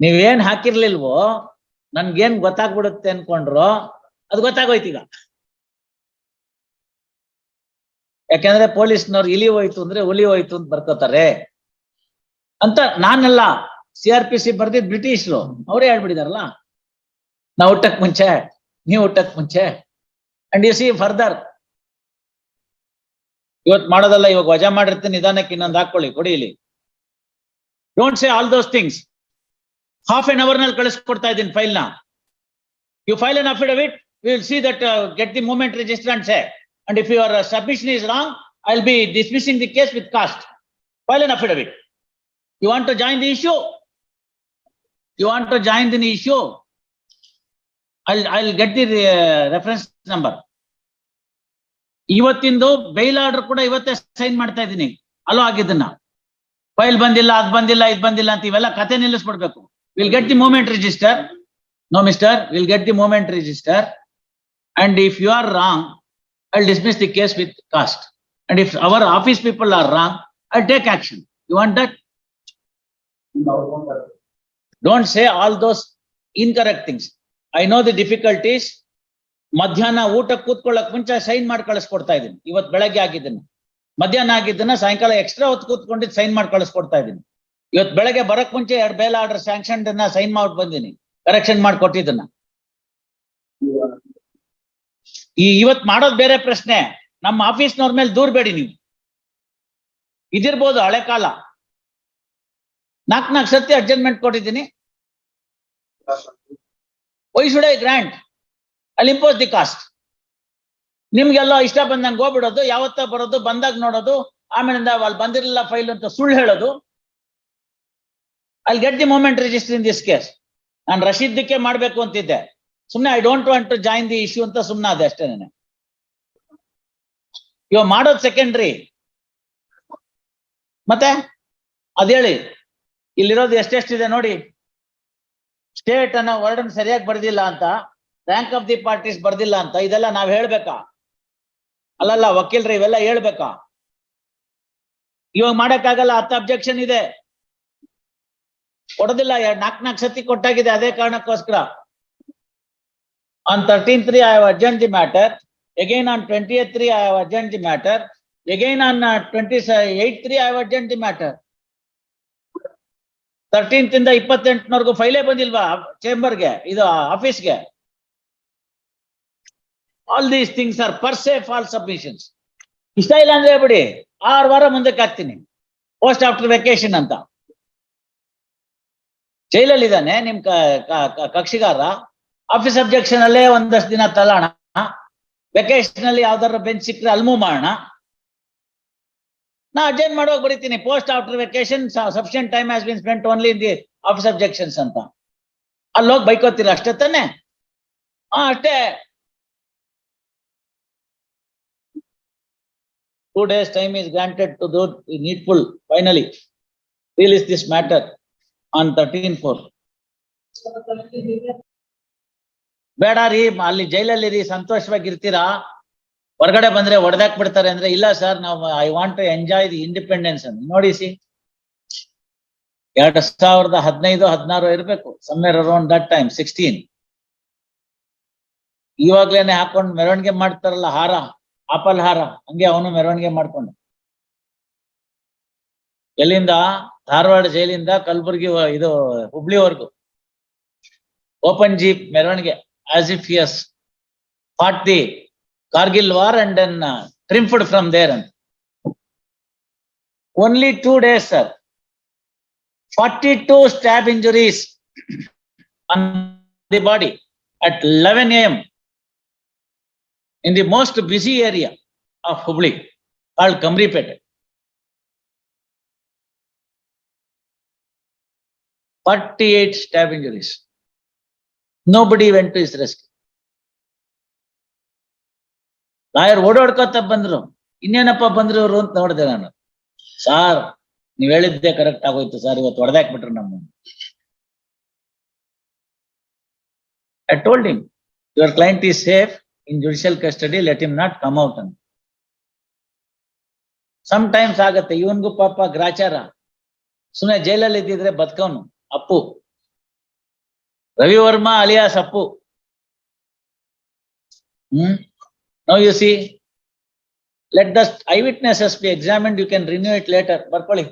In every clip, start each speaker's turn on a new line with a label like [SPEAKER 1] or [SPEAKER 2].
[SPEAKER 1] ನೀವೇನ್ ಹಾಕಿರ್ಲಿಲ್ವೋ, ನನ್ಗೇನ್ ಗೊತ್ತಾಗ್ಬಿಡುತ್ತೆ ಅನ್ಕೊಂಡ್ರು, ಅದು ಗೊತ್ತಾಗೋಯ್ತೀಗ ಯಾಕೆಂದ್ರೆ ಪೊಲೀಸ್ನವ್ರು ಇಲಿ ಹೋಯ್ತು ಅಂದ್ರೆ ಹುಲಿ ಹೋಯ್ತು ಅಂತ ಬರ್ಕೋತಾರೆ. ಅಂತ ನಾನಲ್ಲ, ಸಿ ಆರ್ ಪಿ ಸಿ ಬರ್ದಿದ್ ಬ್ರಿಟಿಷರು, ಅವರೇ ಹೇಳ್ಬಿಟ್ಟಿದಾರಲ್ಲ, ನಾವು ಹುಟ್ಟಕ್ ಮುಂಚೆ, ನೀವು ಹುಟ್ಟಕ್ ಮುಂಚೆ. ಅಂಡ್ ಯು ಸಿ ಫರ್ದರ್ ಇವತ್ ಮಾಡೋದಲ್ಲ, ಇವಾಗ ವಜಾ ಮಾಡಿರ್ತೀನಿ, ನಿಧಾನಕ್ಕೆ ಇನ್ನೊಂದು ಹಾಕೊಳ್ಳಿ, ಕೊಡಿ ಇಲ್ಲಿ. Don't say all those things half an ಅವರ್ನಲ್ಲಿ ಕಳಿಸ್ಕೊಡ್ತಾ ಇದ್ದೀನಿ ಫೈಲ್ನ. You file an affidavit will see that get the moment register and say and if your submission is wrong I will be dismissing the case with cost file an affidavit you want to join the issue you want to join the issue I I get the reference number ಇವತ್ತಿಂದು bail order ಕೂಡ ಇವತ್ತೇ sign ಮಾಡ್ತಾ ಇದ್ದೀನಿ. Hello, ಆಗಿದ್ದನ್ನ. File ಬಂದಿಲ್ಲ, ಅದ್ ಬಂದಿಲ್ಲ, ಇದ್ ಬಂದಿಲ್ಲ ಅಂತ ಇವೆಲ್ಲ ಕತೆ ನಿಲ್ಲಿಸ್ಬಿಡ್ಬೇಕು. Will get the movement register no mister will get the movement register and if you are wrong I dismiss the case with cost and if our office people are wrong I take action you want that don't say all those incorrect things I know the difficulties ಮಧ್ಯಾಹ್ನ ಊಟ ಕೂತ್ಕೊಳ್ಳಕ್ ಮುಂಚೆ sign ಮಾಡಿ ಕಳಿಸ್ಕೊಡ್ತಾ ಇದ್ದೀನಿ. ಇವತ್ ಬೆಳಗ್ಗೆ ಆಗಿದ್ದನ್ನ ಮಧ್ಯಾಹ್ನ ಆಗಿದ್ದನ್ನ ಸಾಯಂಕಾಲ extra ಹೊತ್ತು ಕೂತ್ಕೊಂಡಿದ್ದು ಸೈನ್ ಮಾಡಿ ಕಳಿಸ್ಕೊಡ್ತಾ ಇದ್ದೀನಿ. ಇವತ್ ಬೆಳಗ್ಗೆ ಬರಕ್ ಮುಂಚೆ ಎರಡು ಬೇಲ್ ಆರ್ಡರ್ ಸ್ಯಾಂಕ್ಷನ್ ಸೈನ್ ಮಾಡ್ಬಿಟ್ಟು ಬಂದೀನಿ. ಕರೆಕ್ಷನ್ ಮಾಡಿ ಕೊಟ್ಟಿದ್ದನ್ನ ಈ ಇವತ್ ಮಾಡೋದ್ ಬೇರೆ ಪ್ರಶ್ನೆ. ನಮ್ಮ ಆಫೀಸ್ನವ್ರ ಮೇಲೆ ದೂರ್ಬೇಡಿ ನೀವು. ಇದಿರ್ಬೋದು ಹಳೆ ಕಾಲ. ನಾಲ್ಕು ನಾಲ್ಕು ಸತಿ ಅಡ್ಜಸ್ಟ್ಮೆಂಟ್ ಕೊಟ್ಟಿದ್ದೀನಿ. ವೈ ಶುಡ್ ಐ ಗ್ರಾಂಟ್ ಅಲ್ಲಿ ಇಂಪೋಸ್ ದಿ ಕಾಸ್ಟ್ ನಿಮ್ಗೆಲ್ಲ ಇಷ್ಟ ಬಂದಂಗೆ ಹೋಗ್ಬಿಡೋದು, ಯಾವತ್ತ ಬರೋದು, ಬಂದಾಗ ನೋಡೋದು, ಆಮೇಲಿಂದ ಅಲ್ಲಿ ಬಂದಿರಲಿಲ್ಲ ಫೈಲ್ ಅಂತ ಸುಳ್ಳು ಹೇಳೋದು. ಅಲ್ಲಿ get the movement register in this case ನಾನು ರಶೀದ್ದಕ್ಕೆ ಮಾಡಬೇಕು ಅಂತಿದ್ದೆ. ಸುಮ್ನೆ I don't want to join the issue ಅಂತ ಸುಮ್ಮನೆ ಅದೇ ಅಷ್ಟೇ ನಾನು. ಇವಾಗ ಮಾಡೋದು ಸೆಕೆಂಡ್ರಿ ಮತ್ತೆ? ಅದೇಳಿ ಇಲ್ಲಿರೋದು ಎಷ್ಟೆಷ್ಟಿದೆ ನೋಡಿ. ಸ್ಟೇಟ್ ಅನ್ನೋ ವರ್ಡ್ ಸರಿಯಾಗಿ ಬರ್ದಿಲ್ಲ ಅಂತ ರ್ಯಾಂಕ್ ಆಫ್ ದಿ ಪಾರ್ಟೀಸ್ ಬರ್ದಿಲ್ಲ ಅಂತ, ಇದೆಲ್ಲ ನಾವ್ ಹೇಳ್ಬೇಕಾ? ಅಲ್ಲಲ್ಲ, ವಕೀಲ್ರಿ ಇವೆಲ್ಲ ಹೇಳ್ಬೇಕಾ? ಇವಾಗ ಮಾಡಕ್ಕಾಗಲ್ಲ, ಹತ್ತು ಅಬ್ಜೆಕ್ಷನ್ ಇದೆ. ಕೊಡೋದಿಲ್ಲ ನಾಲ್ಕು ನಾಲ್ಕು ಸತಿ ಕೊಟ್ಟಾಗಿದೆ ಅದೇ ಕಾರಣಕ್ಕೋಸ್ಕರ. On thirteen three I have urgent the matter again on twenty three I have urgent the matter again on twenty eight three I have urgent the matter thirteenth ಇಂದ ಇಪ್ಪತ್ತೆಂಟನವರೆಗೂ ಫೈಲೇ ಬಂದಿಲ್ವಾ? ಚೇಂಬರ್ಗೆ ಇದು ಆಫೀಸ್ಗೆ all these things are per fall submissions ಇಷ್ಟ ಇಲ್ಲ ಅಂದ್ರೆ ಬಿಡಿ ಆರು ವಾರ ಮುಂದಕ್ಕೆ ಹಾಕ್ತೀನಿ. ಪೋಸ್ಟ್ ಆಫ್ಟರ್ ವೆಕೇಶನ್ ಅಂತ. ಜೈಲಲ್ಲಿ ಇದ್ದಾನೆ ನಿಮ್ ಕಕ್ಷಿಗಾರ. ಆಫೀಸ್ ಅಬ್ಜೆಕ್ಷನ್ ಅಲ್ಲೇ ಒಂದಷ್ಟು ದಿನ ತಲಾಣ. ವೆಕೇಶನ್ ಅಲ್ಲಿ ಯಾವ್ದಾರ ಬೆಂಚ್ ಸಿಕ್ಕರೆ ಅಲ್ಮೂ ಮಾಡೋಣ. ನಾ ಅರ್ಜೆಂಟ್ ಮಾಡುವಾಗ ಬರೀತೀನಿ. Post after vacation sufficient time has been spent only in the office objections ಅಂತ. ಅಲ್ಲಿ ಹೋಗಿ ಬೈಕೋತೀರ ಅಷ್ಟೇ ತಾನೆ? ಹಾ ಅಷ್ಟೇ. Two days time is granted to do needful finally finally is this matter. On thirteen four ಬೇಡ ರೀ, ಅಲ್ಲಿ ಜೈಲಲ್ಲಿ ರೀ ಸಂತೋಷವಾಗಿ ಇರ್ತೀರಾ ಹೊರಗಡೆ ಬಂದ್ರೆ ಹೊಡೆದಾಕ್ ಬಿಡ್ತಾರೆ ಅಂದ್ರೆ, ಇಲ್ಲ ಸರ್, ನಾವು I want to enjoy the independence ಅಂತ. ನೋಡಿ ಸಿ. ಎರಡ್ ಸಾವಿರದ ಹದಿನೈದು, ಹದಿನಾರು ಇರ್ಬೇಕು. Somewhere around that time sixteen ಇವಾಗ್ಲೇನೆ ಹಾಕೊಂಡು ಮೆರವಣಿಗೆ ಮಾಡ್ತಾರಲ್ಲ, ಹಾರ, ಆಪಲ್ ಹಾರ, ಹಂಗೆ ಅವನು ಮೆರವಣಿಗೆ ಮಾಡ್ಕೊಂಡು. ಎಲ್ಲಿಂದ? धारवाड़ जेल कलबुर्गी हूबली वर्गू ओपन जी मेरवण आज if the Kargil war and triumphed from there only today sir forty two stab injury the body at M in the most busy area of Hubli Kamaripet 48 stab injuries. Nobody went to his rescue. Lawyer ಓಡಾಡ್ಕೊತ ಬಂದ್ರು. ಇನ್ನೇನಪ್ಪ ಬಂದ್ರು ಅವರು ಅಂತ ನೋಡಿದೆ ನಾನು. Sir, ನೀವ್ ಹೇಳಿದ್ದೆ correct ಆಗೋಯ್ತು ಸರ್, ಇವತ್ತು ಹೊಡೆದಾಕ್ಬಿಟ್ರು ನಮ್ಮನ್ನು. I told him your client is safe in judicial custody let him not come out ಅಂತ ಸಮ್ ಟೈಮ್ಸ್ ಆಗತ್ತೆ, ಇವನ್ಗೂ ಪಾಪ ಗ್ರಾಚಾರ. ಸುಮ್ಮನೆ ಜೈಲಲ್ಲಿ ಇದ್ದಿದ್ರೆ ಬದುಕವನು. Appu Ravi Verma alias Appu. Hmm, now you see. Let the eyewitnesses be examined, you can renew it later, ಬರ್ಕೊಳ್ಳಿ,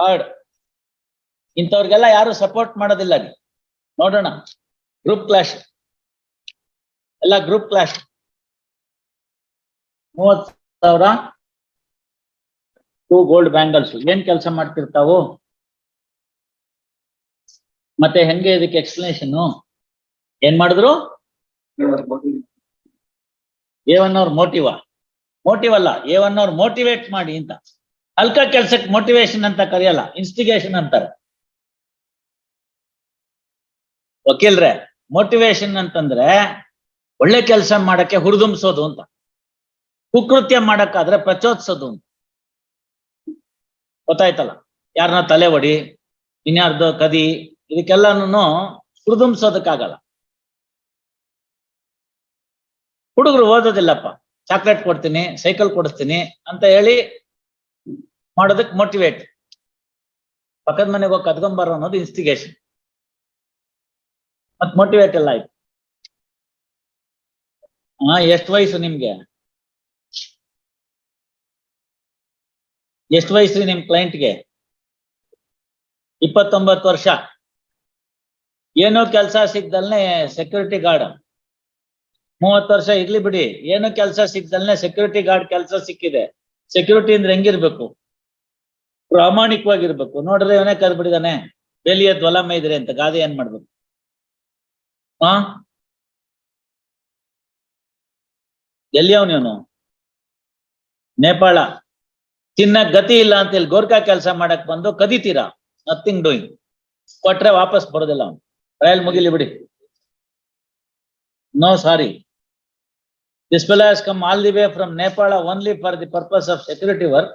[SPEAKER 1] hard. ಇಂಥವ್ರಿಗೆಲ್ಲ ಯಾರು ಸಪೋರ್ಟ್ ಮಾಡೋದಿಲ್ಲ ಅಲ್ಲಿ. ನೋಡೋಣ, ಗ್ರೂಪ್ ಕ್ಲಾಶ್. ಎಲ್ಲ ಗ್ರೂಪ್ ಕ್ಲಾಶ್. ಮೂವತ್ ಸಾವಿರ. ಟೂ ಗೋಲ್ಡ್ ಬ್ಯಾಂಗಲ್ಸ್, ಏನ್ ಕೆಲಸ ಮಾಡ್ತಿರ್ತಾವು? ಮತ್ತೆ ಹೆಂಗೆ ಇದಕ್ಕೆ ಎಕ್ಸ್ಪ್ಲನೇಷನ್ ಏನ್ ಮಾಡಿದ್ರು? ಎ ಒನ್ ಅವ್ರ ಮೋಟಿವ ಮೋಟಿವ್ ಅಲ್ಲ ಎ ಒನ್ ಅವ್ರ ಮೋಟಿವೇಟ್ ಮಾಡಿ ಅಂತ. ಅಲ್ಕ ಕೆಲ್ಸಕ್ಕೆ ಮೋಟಿವೇಶನ್ ಅಂತ ಕರೆಯಲ್ಲ ಇನ್ಸ್ಟಿಗೇಷನ್ ಅಂತಾರೆ. ವಕೀಲ್ರೆ ಮೋಟಿವೇಶನ್ ಅಂತಂದ್ರೆ ಒಳ್ಳೆ ಕೆಲಸ ಮಾಡಕ್ಕೆ ಹುರಿದುಂಬಿಸೋದು ಅಂತ. ಕುಕೃತ್ಯ ಮಾಡಕ್ಕಾದ್ರೆ ಪ್ರಚೋದಿಸೋದು ಅಂತ. ಗೊತ್ತಾಯ್ತಲ್ಲ? ಯಾರನ್ನ ತಲೆ ಒಡಿ, ಇನ್ಯಾರ್ದು ಕದಿ ಇದಕ್ಕೆಲ್ಲಾನು ಹುರಿದುಂಬಿಸೋದಕ್ಕಾಗಲ್ಲ ಹುಡುಗರು ಓದೋದಿಲ್ಲಪ್ಪ. ಚಾಕ್ಲೇಟ್ ಕೊಡ್ತೀನಿ, ಸೈಕಲ್ ಕೊಡಿಸ್ತೀನಿ ಅಂತ ಹೇಳಿ ಮಾಡೋದಕ್ ಮೋಟಿವೇಟ್ ಪಕ್ಕದ ಮನೆಗೆ ಹೋಗಿ ಕದ್ಕೊಂಬಾರ ಅನ್ನೋದು ಇನ್ಸ್ಟಿಗೇಷನ್ ಮತ್ ಮೋಟಿವೇಟ್ ಎಲ್ಲ ಆಯ್ತು. ಹಾ ಎಷ್ಟು ವಯಸ್ಸು ನಿಮ್ಗೆ? ಎಷ್ಟು ವಯಸ್ಸು ನಿಮ್ ಕ್ಲೈಂಟ್ಗೆ ಇಪ್ಪತ್ತೊಂಬತ್ತು ವರ್ಷ. ಏನೋ ಕೆಲಸ ಸಿಗ್ದಲ್ನೆ ಸೆಕ್ಯೂರಿಟಿ ಗಾರ್ಡ್ ಮೂವತ್ತು ವರ್ಷ ಇರ್ಲಿ ಬಿಡಿ, ಏನು ಕೆಲಸ ಸಿಗ್ದಲ್ನೆ ಸೆಕ್ಯೂರಿಟಿ ಗಾರ್ಡ್ ಕೆಲಸ ಸಿಕ್ಕಿದೆ. ಸೆಕ್ಯೂರಿಟಿ ಅಂದ್ರೆ ಹೆಂಗಿರ್ಬೇಕು? ಪ್ರಾಮಾಣಿಕವಾಗಿರ್ಬೇಕು. ನೋಡ್ರಿ ಇವನೇ ಕರ್ಬಿಡಿದಾನೆ ಬೆಲಿಯ ದ್ವಲಮ ಇದ್ರೆ ಅಂತ ಗಾದೆ ಏನ್ ಮಾಡ್ಬೇಕು? ಹಾ ಎಲ್ಲಿ ಅವನು ನೇಪಾಳ. ತಿನ್ನಕ್ ಗತಿ ಇಲ್ಲ ಅಂತ ಹೇಳಿ ಗೋರ್ಖಾ ಕೆಲಸ ಮಾಡಕ್ ಬಂದು ಕದಿತೀರಾ? ನಥಿಂಗ್ ಡೂಯಿಂಗ್ ಕೊಟ್ರೆ ವಾಪಸ್ ಬರೋದಿಲ್ಲ ಅವ್ನು. ಟ್ರಯಲ್ ಮುಗಿಲಿ ಬಿಡಿ. No sorry this fellow has come all the way from Nepal only for the purpose of security work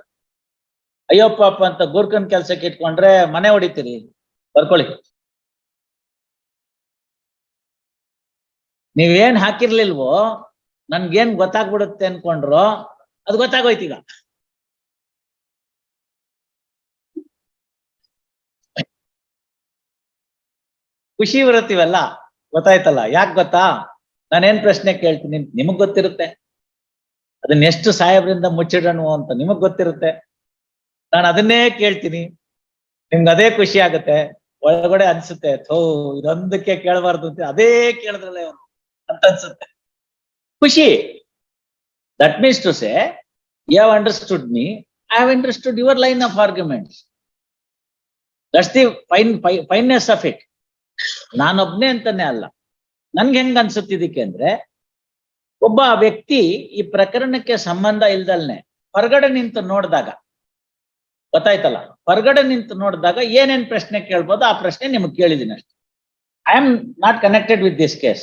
[SPEAKER 1] ಅಯ್ಯೋ ಪಾಪ ಅಂತ ಗುರ್ಕನ್ ಕೆಲಸಕ್ಕೆ ಇಟ್ಕೊಂಡ್ರೆ ಮನೆ ಹೊಡಿತೀರಿ. ಬರ್ಕೊಳ್ಳಿ. ನೀವೇನ್ ಹಾಕಿರ್ಲಿಲ್ವೋ, ನನ್ಗೇನ್ ಗೊತ್ತಾಗ್ಬಿಡುತ್ತೆ ಅನ್ಕೊಂಡ್ರು, ಅದು ಗೊತ್ತಾಗೋಯ್ತೀಗ. ಖುಷಿ ಬರುತ್ತೀವಲ್ಲ? ಗೊತ್ತಾಯ್ತಲ್ಲ? ಯಾಕೆ ಗೊತ್ತಾ? ನಾನೇನ್ ಪ್ರಶ್ನೆ ಕೇಳ್ತೀನಿ ನಿಮಗ್ ಗೊತ್ತಿರುತ್ತೆ. ಅದನ್ನ ಎಷ್ಟು ಸಾಹೇಬ್ರಿಂದ ಮುಚ್ಚಿಡೋಣ ಅಂತ ನಿಮಗ್ ಗೊತ್ತಿರುತ್ತೆ. ನಾನು ಅದನ್ನೇ ಕೇಳ್ತೀನಿ. ನಿಮ್ಗೆ ಅದೇ ಖುಷಿ ಆಗುತ್ತೆ. ಒಳಗಡೆ ಅನ್ಸುತ್ತೆ, ಥೋ, ಇದೊಂದಕ್ಕೆ ಕೇಳಬಾರ್ದು ಅಂತ ಅದೇ ಕೇಳಿದ್ರಲ್ಲ ಅವನು ಅಂತ ಅನ್ಸುತ್ತೆ. ಖುಷಿ. That means to say you have understood me I have understood your line of arguments that's the fine fineness of it ನಾನೊಬ್ನೇ ಅಂತಾನೆ ಅಲ್ಲ. ನನ್ಗೆ ಹೆಂಗ್ ಅನ್ಸುತ್ತಿದ್ದಕ್ಕೆ ಅಂದ್ರೆ, ಒಬ್ಬ ವ್ಯಕ್ತಿ ಈ ಪ್ರಕರಣಕ್ಕೆ ಸಂಬಂಧ ಇಲ್ದಲ್ನೆ ಹೊರಗಡೆ ನಿಂತು ನೋಡಿದಾಗ, ಗೊತ್ತಾಯ್ತಲ್ಲ? ಹೊರಗಡೆ ನಿಂತು ನೋಡಿದಾಗ ಏನೇನ್ ಪ್ರಶ್ನೆ ಕೇಳ್ಬೋದು ಆ ಪ್ರಶ್ನೆ ನಿಮ್ಗೆ ಕೇಳಿದೀನಿ ಅಷ್ಟೇ. I am not connected with this case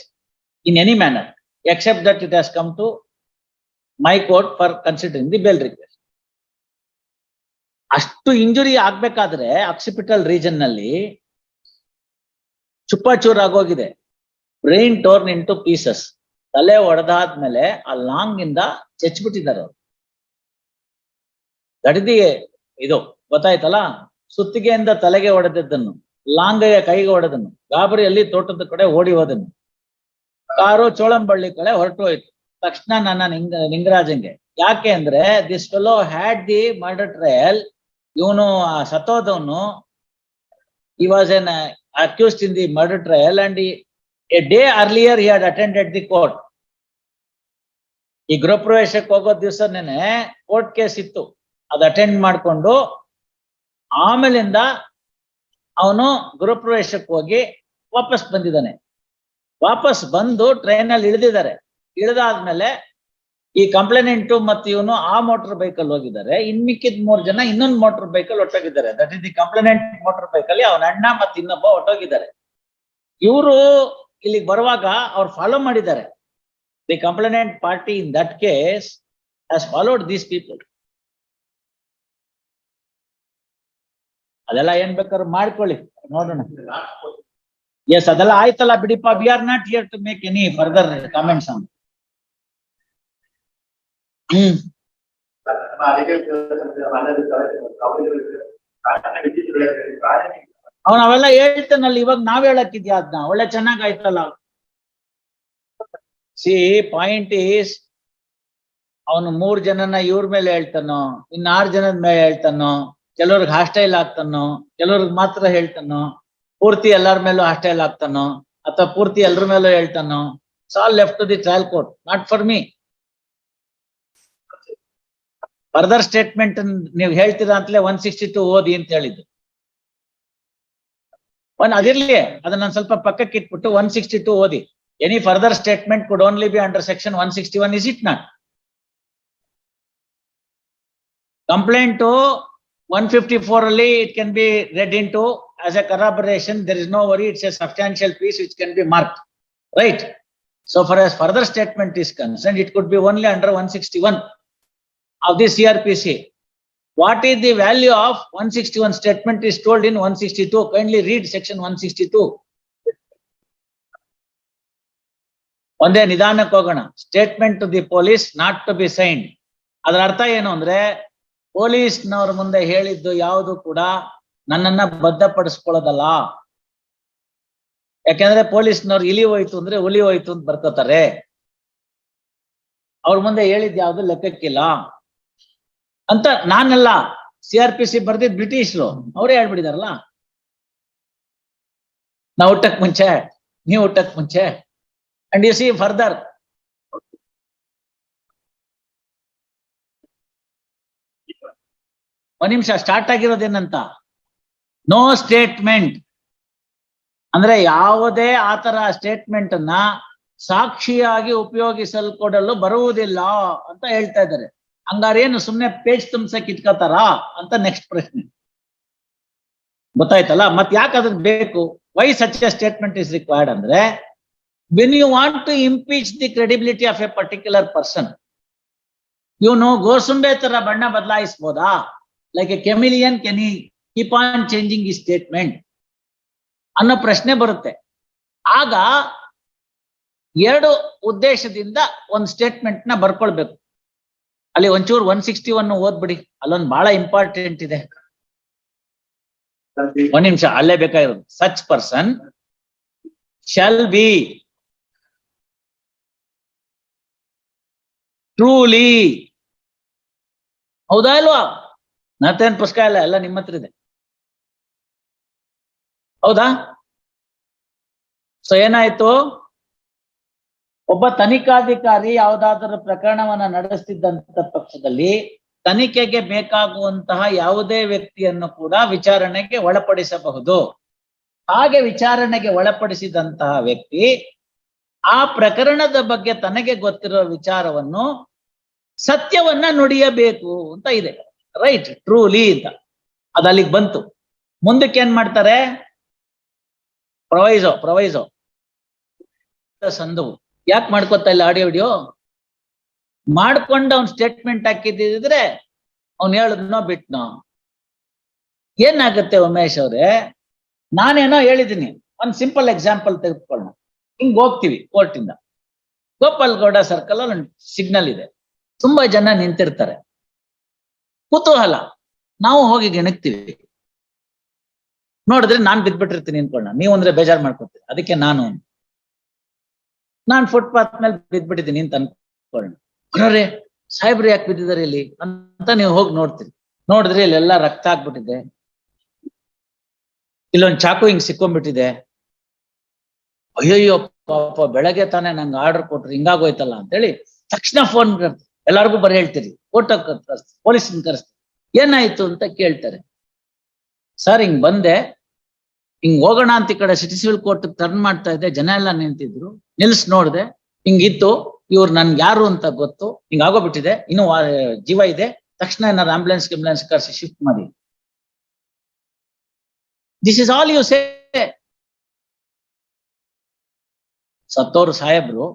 [SPEAKER 1] in any manner except that it has come to my court for considering the bail request ಅಷ್ಟು ಇಂಜುರಿ ಆಗ್ಬೇಕಾದ್ರೆ ಆಕ್ಸಿಪಿಟಲ್ ರೀಜನ್ನಲ್ಲಿ ಚುಪ್ಪಾಚೂರ್ ಆಗೋಗಿದೆ. ಬ್ರೈನ್ ಟೋರ್ನ್ ಇಂಟು ಪೀಸಸ್ ತಲೆ ಒಡೆದಾದ್ಮೇಲೆ ಆ ಲಾಂಗ್ ಇಂದ ಚೆಚ್ಬಿಟ್ಟಿದ್ದಾರೆ ಅವ್ರು. ಗಡಿದಿ ಇದು ಗೊತ್ತಾಯ್ತಲ್ಲ? ಸುತ್ತಿಗೆಯಿಂದ ತಲೆಗೆ ಹೊಡೆದಿದ್ದನ್ನು ಲಾಂಗಯ್ಯ ಕೈಗೆ ಹೊಡೆದನ್ನು ಗಾಬರಿಯಲ್ಲಿ ತೋಟದ ಕಡೆ ಓಡಿ ಹೋದನು ಕಾರು ಚೋಳಂಬಳ್ಳಿ ಕಡೆ ಹೊರಟು ಹೋಯ್ತು. ತಕ್ಷಣ ನನ್ನ ನಿಂಗ ನಿಂಗರಾಜಂಗೆ. ಯಾಕೆ ಅಂದ್ರೆ this fellow had the murder trial ಇವನು ಸತ್ತೋದವನು was an uh, accused in the murder trial and he, a day earlier he had attended the court. ಈ ಗೃಹ ಪ್ರವೇಶಕ್ಕೆ ಹೋಗೋ ದಿವಸನೇನೆ ಕೋರ್ಟ್ ಕೇಸ್ ಇತ್ತು. ಅದು ಅಟೆಂಡ್ ಮಾಡ್ಕೊಂಡು ಆಮೇಲಿಂದ ಅವನು ಗೃಹ ಪ್ರವೇಶಕ್ಕೆ ಹೋಗಿ ವಾಪಸ್ ಬಂದಿದ್ದಾನೆ. ವಾಪಸ್ ಬಂದು ಟ್ರೈನಲ್ಲಿ ಇಳಿದಿದ್ದಾರೆ. ಇಳಿದಾದ್ಮೇಲೆ ಈ ಕಂಪ್ಲೇನೆಂಟು ಮತ್ತು ಇವನು ಆ ಮೋಟರ್ ಬೈಕ್ ಅಲ್ಲಿ ಹೋಗಿದ್ದಾರೆ ಇನ್ ಮಿಕ್ಕಿದ ಮೂರ್ ಜನ ಇನ್ನೊಂದು ಮೋಟರ್ ಬೈಕ್ ಅಲ್ಲಿ ಹೊಟ್ಟೋಗಿದ್ದಾರೆ that is the complainant motor bike ಅಲ್ಲಿ ಅವನ ಅಣ್ಣ ಮತ್ತೆ ಇನ್ನೊಬ್ಬ ಹೊಟ್ಟೋಗಿದ್ದಾರೆ ಇವರು ಇಲ್ಲಿಗೆ ಬರುವಾಗ ಅವ್ರು ಫಾಲೋ ಮಾಡಿದ್ದಾರೆ. The complainant party in that case has followed these people ಅದೆಲ್ಲ ಏನ್ ಬೇಕಾದ್ರೂ ಮಾಡ್ಕೊಳ್ಳಿ, ನೋಡೋಣ. ಎಸ್ ಅದೆಲ್ಲ ಆಯ್ತಲ್ಲ ಬಿಡಿಪ್ಪ we are not here to make any further comments on hmm ಅವನ್ ಅವೆಲ್ಲ ಹೇಳ್ತಾನಲ್ಲ, ಇವಾಗ ನಾವ್ ಹೇಳಕ್ಕಿದ್ಯಾ ಅದ್ನ? ಒಳ್ಳೆ ಚೆನ್ನಾಗ್ ಆಯ್ತಲ್ಲ ಸಿ ಪಾಯಿಂಟ್ ಈಸ್ ಅವನು ಮೂರ್ ಜನನ ಇವ್ರ ಮೇಲೆ ಹೇಳ್ತಾನೋ ಇನ್ ಆರ್ ಜನದ ಮೇಲೆ ಹೇಳ್ತಾನೋ, ಕೆಲವ್ರಿಗೆ ಹಾಸ್ಟೈಲ್ ಆಗ್ತಾನೋ, ಕೆಲವ್ರಿಗೆ ಮಾತ್ರ ಹೇಳ್ತಾನೋ, ಪೂರ್ತಿ ಎಲ್ಲಾರ ಮೇಲೂ ಹಾಸ್ಟೈಲ್ ಆಗ್ತಾನೋ, ಅಥವಾ ಪೂರ್ತಿ ಎಲ್ರ ಮೇಲೂ ಹೇಳ್ತಾನೋ shall left to the trial court not for me further statement ನೀವು ಹೇಳ್ತೀರಾ ಅಂತಲೇ ಒನ್ ಸಿಕ್ಸ್ಟಿ ಟು ಓದಿ ಅಂತ ಹೇಳಿದ್ದು. ಒನ್ ಅದಿರ್ಲಿ, ಅದನ್ನ ಒಂದ್ ಸ್ವಲ್ಪ ಪಕ್ಕಕ್ಕೆ ಇಟ್ಬಿಟ್ಟು ಒನ್ ಸಿಕ್ಸ್ಟಿ ಟು ಓದಿ. Any further statement could only be under section one sixty one is it not complaint one fifty four ಅಲ್ಲಿ it can be read in to as a corroboration there is no worry it's a substantial piece which can be mark right so far as further statement is concern it could be only under one sixty-one. Of the CRPC. What is the value of one sixty-one statement is told in one sixty-two. Kindly read section one sixty-two. ಒಂದೇ ನಿಧಾನಕ್ಕೆ ಹೋಗೋಣ statement to the police not to be signed ಅದರ ಅರ್ಥ ಏನು ಅಂದ್ರೆ, ಪೊಲೀಸ್ನವ್ರ ಮುಂದೆ ಹೇಳಿದ್ದು ಯಾವುದು ಕೂಡ ನನ್ನನ್ನ ಬದ್ಧಪಡಿಸ್ಕೊಳ್ಳೋದಲ್ಲ ಯಾಕೆಂದ್ರೆ ಪೊಲೀಸ್ನವ್ರು ಇಲಿ ಹೋಯ್ತು ಅಂದ್ರೆ ಹುಲಿ ಹೋಯ್ತು ಅಂತ ಬರ್ಕೋತಾರೆ ಅವ್ರ ಮುಂದೆ ಹೇಳಿದ್ ಯಾವ್ದು ಲೆಕ್ಕಕ್ಕಿಲ್ಲ ಅಂತ ನಾನಲ್ಲ ಸಿ ಆರ್ ಪಿ ಸಿ ಬರ್ದಿದ್ ಬ್ರಿಟಿಷರು, ಅವರೇ ಹೇಳ್ಬಿಟ್ಟಿದಾರಲ್ಲ. ನಾ ಹುಟ್ಟಕ್ ಮುಂಚೆ, ನೀವು ಹುಟ್ಟಕ್ ಮುಂಚೆ. ಅಂಡ್ ಯು ಸಿ ಫರ್ದರ್ ಒಂದ್ ನಿಮಿಷ ಸ್ಟಾರ್ಟ್ ಆಗಿರೋದೇನಂತ ನೋ ಸ್ಟೇಟ್ಮೆಂಟ್ ಅಂದ್ರೆ ಯಾವುದೇ ಆತರ ಸ್ಟೇಟ್ಮೆಂಟ್ ಅನ್ನ ಸಾಕ್ಷಿಯಾಗಿ ಉಪಯೋಗಿಸಲ್ಕೊಡಲು ಬರುವುದಿಲ್ಲ ಅಂತ ಹೇಳ್ತಾ ಇದ್ದಾರೆ. ಹಂಗಾರೇನು ಸುಮ್ನೆ ಪೇಜ್ ತುಂಬಸಕ್ ಇಟ್ಕೋತಾರ ಅಂತ ನೆಕ್ಸ್ಟ್ ಪ್ರಶ್ನೆ. ಗೊತ್ತಾಯ್ತಲ್ಲ? ಮತ್ ಯಾಕೆ ಅದಕ್ಕೆ ಬೇಕು? Why such a statement is required ಅಂದ್ರೆ when you want to impeach the credibility of a particular person ಇವನು ಗೋಸುಂಬೆ ತರ ಬಣ್ಣ ಬದಲಾಯಿಸ್ಬೋದಾ? ಲೈಕ್ ಎ ಕೆಮಿಲಿಯನ್ ಕೆನ್ ಈ ಕೀಪ್ ಆನ್ ಚೇಂಜಿಂಗ್ ಈ ಸ್ಟೇಟ್ಮೆಂಟ್ ಅನ್ನೋ ಪ್ರಶ್ನೆ ಬರುತ್ತೆ. ಆಗ ಎರಡು ಉದ್ದೇಶದಿಂದ ಒಂದು ಸ್ಟೇಟ್ಮೆಂಟ್ನ ಬರ್ಕೊಳ್ಬೇಕು. ಅಲ್ಲಿ ಒಂಚೂರು ಒನ್ ಸಿಕ್ಸ್ಟಿ ಒನ್ ಓದ್ಬಿಡಿ. ಅಲ್ಲೊಂದು ಬಹಳ ಇಂಪಾರ್ಟೆಂಟ್ ಇದೆ. ಒಂದ್ ನಿಮಿಷ, ಅಲ್ಲೇ ಬೇಕಾಗಿರೋದು. Such person shall be truly ಹೌದಾ ಇಲ್ವಾ? ನತ್ತೇನ್ ಪುಸ್ತಕ ಇಲ್ಲ, ಎಲ್ಲ ನಿಮ್ಮ ಹತ್ರ ಇದೆ. ಹೌದಾ? ಸೊ ಏನಾಯ್ತು? ಒಬ್ಬ ತನಿಖಾಧಿಕಾರಿ ಯಾವುದಾದರೂ ಪ್ರಕರಣವನ್ನ ನಡೆಸ್ತಿದ್ದಂತ ಪಕ್ಷದಲ್ಲಿ ತನಿಖೆಗೆ ಬೇಕಾಗುವಂತಹ ಯಾವುದೇ ವ್ಯಕ್ತಿಯನ್ನು ಕೂಡ ವಿಚಾರಣೆಗೆ ಒಳಪಡಿಸಬಹುದು. ಹಾಗೆ ವಿಚಾರಣೆಗೆ ಒಳಪಡಿಸಿದಂತಹ ವ್ಯಕ್ತಿ ಆ ಪ್ರಕರಣದ ಬಗ್ಗೆ ತನಗೆ ಗೊತ್ತಿರೋ ವಿಚಾರವನ್ನು ಸತ್ಯವನ್ನ ನುಡಿಯಬೇಕು ಅಂತ ಇದೆ. ರೈಟ್, ಟ್ರೂಲಿ ಅಂತ. ಅದು ಅಲ್ಲಿಗೆ ಬಂತು. ಮುಂದಕ್ಕೆ ಏನ್ ಮಾಡ್ತಾರೆ? ಪ್ರವೈಸೋ, ಪ್ರೊವೈಸೋ. ಸಂದು ಯಾಕೆ ಮಾಡ್ಕೊತಾ ಇಲ್ಲ ಆಡಿಯೋ ವಿಡಿಯೋ ಮಾಡ್ಕೊಂಡು ಅವ್ನ್ ಸ್ಟೇಟ್ಮೆಂಟ್ ಹಾಕಿದ್ರೆ ಅವ್ನ್ ಹೇಳದ್ನೋ ಬಿಟ್ನೋ? ಏನಾಗುತ್ತೆ ಉಮೇಶ್ ಅವ್ರೆ? ನಾನೇನೋ ಹೇಳಿದ್ದೀನಿ. ಒಂದ್ ಸಿಂಪಲ್ ಎಕ್ಸಾಂಪಲ್ ತೆಗೆದುಕೊಳ್ಳೋಣ. ಹಿಂಗ್ ಹೋಗ್ತೀವಿ ಕೋರ್ಟಿಂದ ಗೋಪಾಲ್ ಗೌಡ ಸರ್ಕಲ್ ಅಲ್ಲಿ ಸಿಗ್ನಲ್ ಇದೆ. ತುಂಬಾ ಜನ ನಿಂತಿರ್ತಾರೆ. ಕುತೂಹಲ. ನಾವು ಹೋಗಿ ಗಿಣಕ್ತಿವಿ. ನೋಡಿದ್ರೆ ನಾನ್ ಬಿದ್ಬಿಟ್ಟಿರ್ತೀನಿ ಅನ್ಕೊಳ್ಳೋಣ. ನೀವು ಅಂದ್ರೆ ಬೇಜಾರ್ ಮಾಡ್ಕೊತೀರಿ. ಅದಕ್ಕೆ ನಾನು ನಾನ್ ಫುಟ್ಪಾತ್ ಮೇಲೆ ಬಿದ್ಬಿಟ್ಟಿದ್ದೀನಿ ಅಂತ ಅನ್ಕೊಳ್ಳೋಣ. ಅನ್ನೋರೆ ಸಾಹೇಬ್ರು ಯಾಕೆ ಬಿದ್ದಿದ್ದಾರೆ ಇಲ್ಲಿ? ಅಂತ ನೀವು ಹೋಗಿ ನೋಡ್ತೀರಿ. ನೋಡಿದ್ರೆ ಇಲ್ಲೆಲ್ಲ ರಕ್ತ ಆಗ್ಬಿಟ್ಟಿದೆ. ಇಲ್ಲೊಂದ್ ಚಾಕು ಹಿಂಗ್ ಸಿಕ್ಕೊಂಡ್ಬಿಟ್ಟಿದೆ. ಅಯ್ಯಯ್ಯೋ, ಪಾಪ, ಬೆಳಗ್ಗೆ ತಾನೇ ನಂಗೆ ಆರ್ಡರ್ ಕೊಟ್ರು, ಹಿಂಗಾಗೋಯ್ತಲ್ಲ ಅಂತೇಳಿ ತಕ್ಷಣ ಫೋನ್ ಎಲ್ಲಾರ್ಗು ಬರೀ ಹೇಳ್ತೀರಿ. ಫೋಟೋ ಕರೆಸ್ತೀರಿ ಕರೆಸ್ತೀರಿ. ಏನಾಯ್ತು ಅಂತ ಕೇಳ್ತಾರೆ. ಸರ್, ಹಿಂಗ್ ಬಂದೆ. ಹಿಂಗ್ ಹೋಗೋಣ ಅಂತ ಈ ಕಡೆ ಸಿಟಿ ಸಿವಿಲ್ ಕೋರ್ಟ್ ಟರ್ನ್ ಮಾಡ್ತಾ ಇದ್ದೆ. ಜನ ಎಲ್ಲ ನಿಂತಿದ್ರು. ನಿಲ್ಸ್ ನೋಡ್ದೆ. ಹಿಂಗಿತ್ತು. ಇವ್ರು ನನ್ಗೆ ಯಾರು ಅಂತ ಗೊತ್ತು. ಹಿಂಗ್ ಆಗೋಗ್ಬಿಟ್ಟಿದೆ. ಇನ್ನು ಜೀವ ಇದೆ. ತಕ್ಷಣ ಏನಾದ್ರು ಆಂಬುಲೆನ್ಸ್ ಆಂಬುಲೆನ್ಸ್ ಕರ್ಸಿ ಶಿಫ್ಟ್ ಮಾಡಿ. This is all you say ಸತ್ತೋರು ಸಾಹೇಬ್ರು,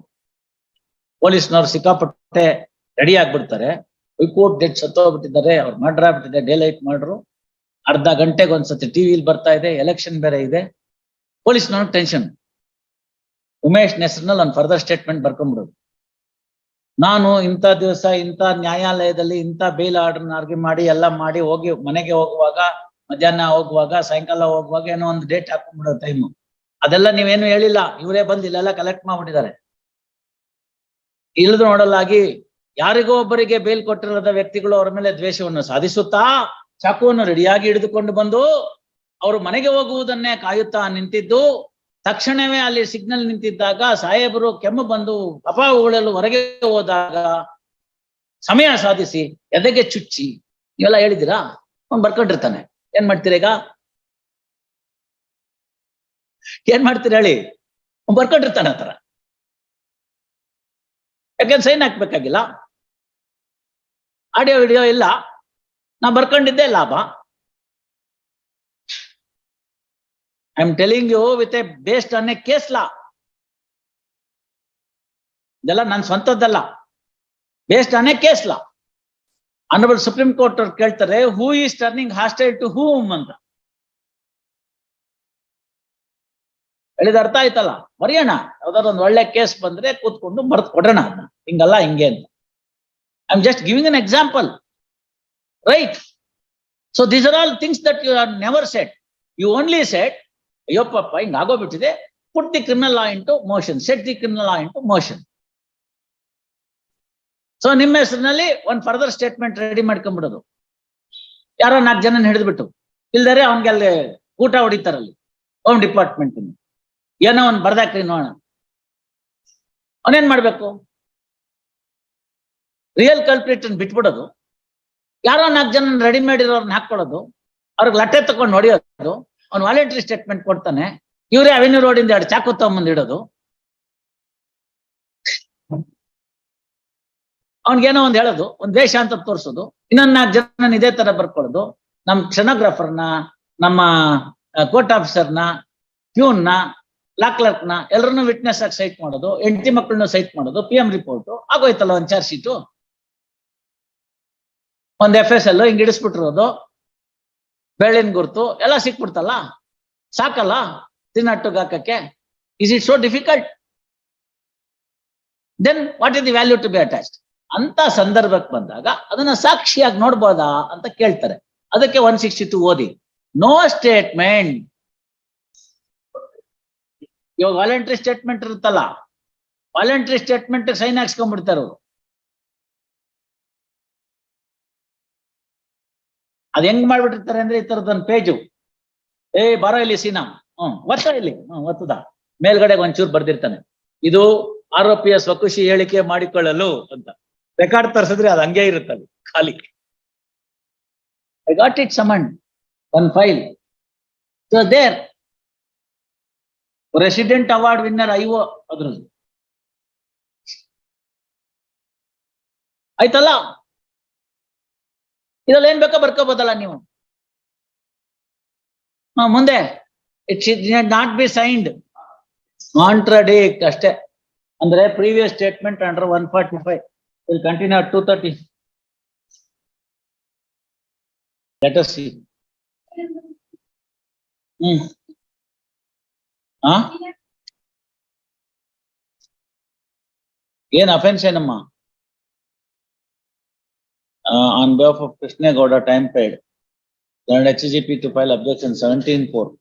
[SPEAKER 1] ಪೊಲೀಸ್ನವ್ರು ಸಿಕ್ಕಾಪಟ್ಟೆ ರೆಡಿ ಆಗ್ಬಿಡ್ತಾರೆ. ಹೈಕೋರ್ಟ್ ಡೆಟ್ ಸತ್ತೋಗ್ಬಿಟ್ಟಿದ್ದಾರೆ. ಅವ್ರು ಮರ್ಡರ್ ಆಗ್ಬಿಟ್ಟಿದೆ. ಡೇ ಲೈಟ್ ಮಾಡ್ರು. ಅರ್ಧ ಗಂಟೆಗೆ ಒಂದ್ಸತಿ ಟಿವಿಲಿ ಬರ್ತಾ ಇದೆ ಎಲೆಕ್ಷನ್ ಬೇರೆ ಇದೆ. ಪೊಲೀಸ್ನವ್ರು ಟೆನ್ಷನ್ ಉಮೇಶ್ ಹೆಸರಿನಲ್ಲಿ ಒಂದು ಫರ್ದರ್ ಸ್ಟೇಟ್ಮೆಂಟ್ ಬರ್ಕೊಂಡ್ಬಿಡೋದು ನಾನು ಇಂಥ ದಿವಸ ಇಂಥ ನ್ಯಾಯಾಲಯದಲ್ಲಿ ಇಂಥ ಬೇಲ್ ಆರ್ಡರ್ ಆರ್ಗ್ಯೂ ಮಾಡಿ, ಎಲ್ಲ ಮಾಡಿ ಹೋಗಿ ಮನೆಗೆ ಹೋಗುವಾಗ, ಮಧ್ಯಾಹ್ನ ಹೋಗುವಾಗ, ಸಾಯಂಕಾಲ ಹೋಗುವಾಗ ಏನೋ ಒಂದು ಡೇಟ್ ಹಾಕೊಂಡ್ಬಿಡೋ ಟೈಮು ಅದೆಲ್ಲ ನೀವೇನು ಹೇಳಿಲ್ಲ. ಇವರೇ ಬಂದು ಇಲ್ಲೆಲ್ಲ ಕಲೆಕ್ಟ್ ಮಾಡ್ಬಿಟ್ಟಿದ್ದಾರೆ. ಇಳಿದು ನೋಡಲಾಗಿ ಯಾರಿಗೋ ಒಬ್ಬರಿಗೆ ಬೇಲ್ ಕೊಟ್ಟಿರದ ವ್ಯಕ್ತಿಗಳು ಅವರ ಮೇಲೆ ದ್ವೇಷವನ್ನು ಸಾಧಿಸುತ್ತಾ ಚಾಕುವನ್ನು ರೆಡಿಯಾಗಿ ಹಿಡಿದುಕೊಂಡು ಬಂದು ಅವರು ಮನೆಗೆ ಹೋಗುವುದನ್ನೇ ಕಾಯುತ್ತಾ ನಿಂತಿದ್ದು, ತಕ್ಷಣವೇ ಅಲ್ಲಿ ಸಿಗ್ನಲ್ ನಿಂತಿದ್ದಾಗ ಸಾಹೇಬರು ಕೆಮ್ಮು ಬಂದು ಉಳಲು ಹೊರಗೆ ಹೋದಾಗ, ಸಮಯ ಸಾಧಿಸಿ, ಎದೆಗೆ ಚುಚ್ಚಿ, ನೀವೆಲ್ಲ ಹೇಳಿದಿರಾ ಅವ್ನು ಬರ್ಕೊಂಡಿರ್ತಾನೆ. ಏನ್ ಮಾಡ್ತೀರ ಈಗ? ಏನ್ ಮಾಡ್ತೀರ ಹೇಳಿ? ಅವ್ನು ಬರ್ಕೊಂಡಿರ್ತಾನೆ ಆತರ ಯಾಕೆಂದ್ರೆ ಸೈನ್ ಹಾಕ್ಬೇಕಾಗಿಲ್ಲ. ಆಡಿಯೋ, ವಿಡಿಯೋ ಇಲ್ಲ. ನಾ ಬರ್ಕೊಂಡಿದ್ದೆ ಲಾಭ. I am telling you with a based on a case law ಇದೆಲ್ಲ ನನ್ನ ಸ್ವಂತದ್ದಲ್ಲ. Based on a case law honourable supreme court ಅವ್ರು ಕೇಳ್ತಾರೆ who is turning hostile to whom ಅಂತ. ಹೇಳಿದ ಅರ್ಥ ಆಯ್ತಲ್ಲ? ಬರೆಯೋಣ. ಯಾವ್ದಾದ್ರು ಒಂದು ಒಳ್ಳೆ ಕೇಸ್ ಬಂದ್ರೆ ಕೂತ್ಕೊಂಡು ಮರೆತು ಕೊಡೋಣ ಹಿಂಗಲ್ಲ ಹಿಂಗೆ ಅಂತ. I am just giving an example right so these are all things that you are never set you only set ಅಯ್ಯೋಪ್ಪಪ್ಪ ಹಿಂಗ್ ಆಗೋಗ್ಬಿಟ್ಟಿದೆ put the criminal law into motion set the criminal law into motion so ನಿಮ್ಮ ಹೆಸರಿನಲ್ಲಿ ಒಂದು further statement ready ಮಾಡ್ಕೊಂಡ್ಬಿಡೋದು ಯಾರೋ ನಾಲ್ಕು ಜನ ಹಿಡಿದ್ಬಿಟ್ಟು, ಇಲ್ದರೆ ಅವನಿಗೆ ಅಲ್ಲಿ ಊಟ ಹೊಡಿತಾರಲ್ಲಿ ಹೋಮ್ ಡಿಪಾರ್ಟ್ಮೆಂಟ್ ಏನೋ ಒಂದು ಬರ್ದಾಕ್ರಿ ಅವನೇನ್ ಮಾಡ್ಬೇಕು? ರಿಯಲ್ ಕಲ್ಪ್ರಿಟ್ ಬಿಟ್ಬಿಡೋದು. ಯಾರೋ ನಾಲ್ಕು ಜನ ರೆಡಿ ಮಾಡಿರೋರ್ನ ಹಾಕೊಳ್ಳೋದು ಅವ್ರಿಗೆ ಲಟ್ಟೆ ತಗೊಂಡು ಹೊಡೆಯೋದು. ಅವ್ನು ವಾಲಂಟ್ರಿ ಸ್ಟೇಟ್ಮೆಂಟ್ ಕೊಡ್ತಾನೆ. ಇವರೇ ಅವೆನ್ಯೂ ರೋಡಿಂದ ಎರಡು ಚಾಕು ತಗೊಂಬಂದ್ ಇಡೋದು. ಅವ್ನಿಗೇನೋ ಒಂದ್ ಹೇಳೋದು. ಒಂದ್ ದೇಶ ಅಂತ ತೋರಿಸೋದು. ಇನ್ನೊಂದ್ ನಾಲ್ಕು ಜನ ಇದೇ ತರ ಬರ್ಕೊಳ್ಳೋದು. ನಮ್ ಕ್ಷಣಗ್ರಾಫರ್ನ, ನಮ್ಮ ಕೋರ್ಟ್ ಆಫೀಸರ್ನ ಪ್ಯೂನ್ನ ಲಾ ಕ್ಲರ್ಕ್ನ ಎಲ್ಲರನ್ನೂ ವಿಟ್ನೆಸ್ ಆಗಿ ಸೈಟ್ ಮಾಡೋದು. ಹೆಂಡತಿ ಮಕ್ಕಳನ್ನು ಸೈಟ್ ಮಾಡೋದು. ಪಿ ಎಂ ರಿಪೋರ್ಟ್ ಆಗೋಯ್ತಲ್ಲ ಒಂದ್ ಚಾರ್ಜ್ ಶೀಟು ಒಂದ್ ಎಫ್ ಎಸ್ ಎಲ್ ಹಿಂಗ್ ಇಡಿಸ್ಬಿಟ್ಟಿರೋದು ಬೆಳ್ಳಿನ ಗುರ್ತು, ಎಲ್ಲ ಸಿಕ್ಬಿಡ್ತಲ್ಲ? ಸಾಕಲ್ಲ? ಹಾಕಕ್ಕೆ? Is it so difficult then what is the value to be attached ಅಂತ ಸಂದರ್ಭಕ್ಕೆ ಬಂದಾಗ ಅದನ್ನ ಸಾಕ್ಷಿಯಾಗಿ ನೋಡ್ಬೋದಾ ಅಂತ ಕೇಳ್ತಾರೆ. ಅದಕ್ಕೆ ಒನ್ ಸಿಕ್ಸ್ಟಿ ಟು ಓದಿ. ನೋ ಸ್ಟೇಟ್ಮೆಂಟ್ ಇವಾಗ ವಾಲಂಟ್ರಿ ಸ್ಟೇಟ್ಮೆಂಟ್ ಇರುತ್ತಲ್ಲ? ವಾಲಂಟ್ರಿ ಸ್ಟೇಟ್ಮೆಂಟ್ ಸೈನ್ ಹಾಕ್ಸ್ಕೊಂಡ್ಬಿಡ್ತಾರ ಅವ್ರು. ಅದ್ ಹೆಂಗ್ ಮಾಡ್ಬಿಟ್ಟಿರ್ತಾರೆ ಅಂದ್ರೆ ಈ ತರದೊಂದ್ ಪೇಜು ಏ, ಬರೋ ಇಲ್ಲಿ ಸೀನಾ. ಹ್ಮ್, ಒತ್ತ ಇಲ್ಲಿ. ಹ್ಮ್, ಒತ್ತದ? ಮೇಲ್ಗಡೆ ಒಂಚೂರು ಬರ್ದಿರ್ತಾನೆ. ಇದು ಆರೋಪಿಯ ಸ್ವಕುಶಿ ಹೇಳಿಕೆ ಮಾಡಿಕೊಳ್ಳಲು ಅಂತ. ರೆಕಾರ್ಡ್ ತರಿಸಿದ್ರೆ ಅದು ಹಂಗೆ ಇರುತ್ತಲ್ಲಿ ಖಾಲಿ. I got it summon on file there resident award winner IO ಅದ್ರದ್ದು. ಆಯ್ತಲ್ಲ? ಇದ್ರಲ್ಲಿ ಏನ್ ಬೇಕೋ ಬರ್ಕೋಬೋದಲ್ಲ ನೀವು? ಮುಂದೆ. It not be signed contradict ಅಷ್ಟೇ. ಅಂದ್ರೆ previous statement under one forty five will continue to thirty let us see hmm. ಏನ್ ಅಫೆನ್ಸ್ ಏನಮ್ಮ? Uh, on behalf of Krishna Gowda, time paid. Then HGP to file objection 174.